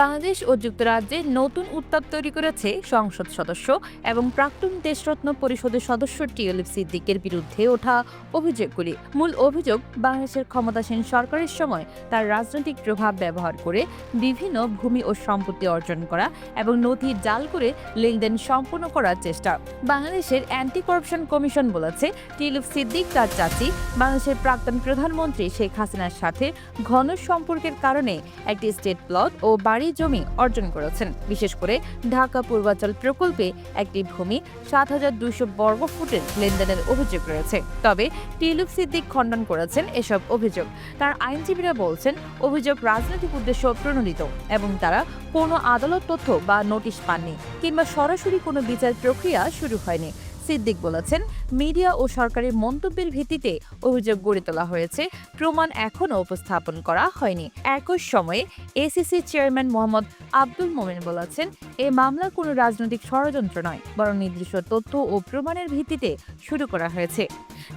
বাংলাদেশ ও যুক্তরাজ্যে নতুন উত্তাপ তৈরি করেছে সংসদ সদস্য এবং প্রাক্তন দেশরত্ন পরিষদের সদস্য টিএলএফ সিদ্দিকের বিরুদ্ধে ওঠা অভিযোগগুলি। মূল অভিযোগ, বাংলাদেশের ক্ষমতাসীন সরকারের সময় তার রাজনৈতিক প্রভাব ব্যবহার করে বিভিন্ন ভূমি ও সম্পত্তি অর্জন করা এবং নথি জাল করে লেনদেন সম্পন্ন করার চেষ্টা। বাংলাদেশের অ্যান্টি করাপশন কমিশন বলেছে, টিএলএফ সিদ্দিক তার চাচি, বাংলাদেশের প্রাক্তন প্রধানমন্ত্রী শেখ হাসিনার সাথে ঘন সম্পর্কের কারণে একটি স্টেট প্লট ও বাড়ি জমি অর্জন করেছেন। বিশেষ করে ঢাকা পূর্বাঞ্চল প্রকল্পে একটি ভূমি সাত হাজার দুইশো বর্গ ফুটের লেনদেনের অভিযোগ রয়েছে। তবে টিলুক সিদ্দিক খণ্ডন করেছেন এসব অভিযোগ। তার আইনজীবীরা বলছেন, অভিযোগ রাজনৈতিক উদ্দেশ্য প্রণোদিত এবং তারা কোনো আদালত তথ্য বা নোটিশ পাননি কিংবা সরাসরি কোনো বিচার প্রক্রিয়া শুরু হয়নি। সিদ্দিক বলেছেন, মিডিয়া ও সরকারের মন্তব্যের ভিত্তিতে অভিযোগ গড়ে তোলা হয়েছে। প্রমাণ এখনও উপস্থাপন করা হয়নি। একই সময়ে এসিসি চেয়ারম্যান মোহাম্মদ আব্দুল মোমেন বলেছেন, এ মামলা কোনো রাজনৈতিক ষড়যন্ত্র নয়, বরং নির্দিষ্ট তথ্য ও প্রমাণের ভিত্তিতে শুরু করা হয়েছে।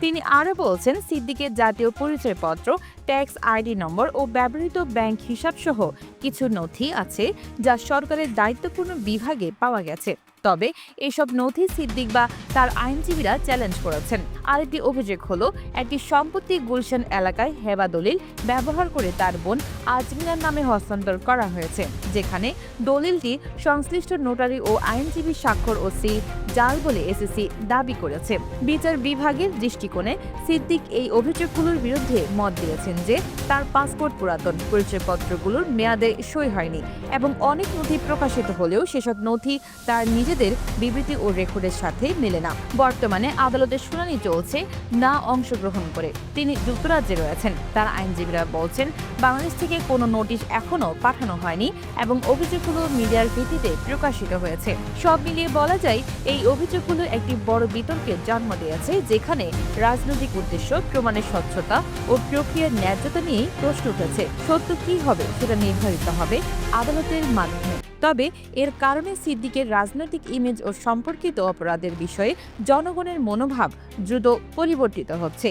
তিনি আরও বলছেন, সিদ্দিকের জাতীয় পরিচয়পত্র, ট্যাক্স আইডি নম্বর ও ব্যবহৃত ব্যাংক হিসাব সহ কিছু নথি আছে যা সরকারের দায়িত্বপূর্ণ বিভাগে পাওয়া গেছে। তবে এসব নথি সিদ্দিক বা তার আইনজীবীরা চ্যালেঞ্জ করেছেন। আরেকটি অভিযোগ হলো, একটি সম্পত্তি গুলশান এলাকায় হেবা দলিল ব্যবহার করে তার বোন আজমিনার নামে হস্তান্তর করা হয়েছে, যেখানে দলিলটি সংশ্লিষ্ট নোটারি ও আইনজীবী স্বাক্ষর ও সি জাল বলে এসএসসি দাবি করেছে। বিচার বিভাগের দৃষ্টিকোণে সিদ্দিক এই অভিযোগগুলোর বিরুদ্ধে মত দিয়েছেন যে তার পাসপোর্ট পুরাতন, পরিচয়পত্রগুলোর মেয়াদে সই হয়নি এবং অনেক নথি প্রকাশিত হলেও সেসব নথি তার নিজেদের বিবৃতি ও রেকর্ডের সাথে মেলে না। বর্তমানে আদালতের শুনানি চলছে, না অংশগ্রহণ করে। তিনি যুক্তরাজ্যে রয়েছেন। তার আইনজীবীরা বলছেন, বাংলাদেশ থেকে কোনো নোটিশ এখনও পাঠানো হয়নি এবং অভিযোগগুলো মিডিয়ার ভিত্তিতে প্রকাশিত হয়েছে। সব মিলিয়ে বলা যায়, এই অভিযোগগুলো একটি বড় বিতর্কের জন্ম দিয়েছে, যেখানে রাজনৈতিক উদ্দেশ্য, প্রমাণের স্বচ্ছতা ও প্রক্রিয়ার ন্যায্যতা নিয়েই প্রশ্ন উঠেছে। সত্য কি হবে, সেটা নির্ধারিত হবে আদালতের মাধ্যমে। তবে এর কারণে সিদ্দিকের রাজনৈতিক ইমেজ ও সম্পর্কিত অপরাধের বিষয়ে জনগণের মনোভাব দ্রুত পরিবর্তিত হচ্ছে।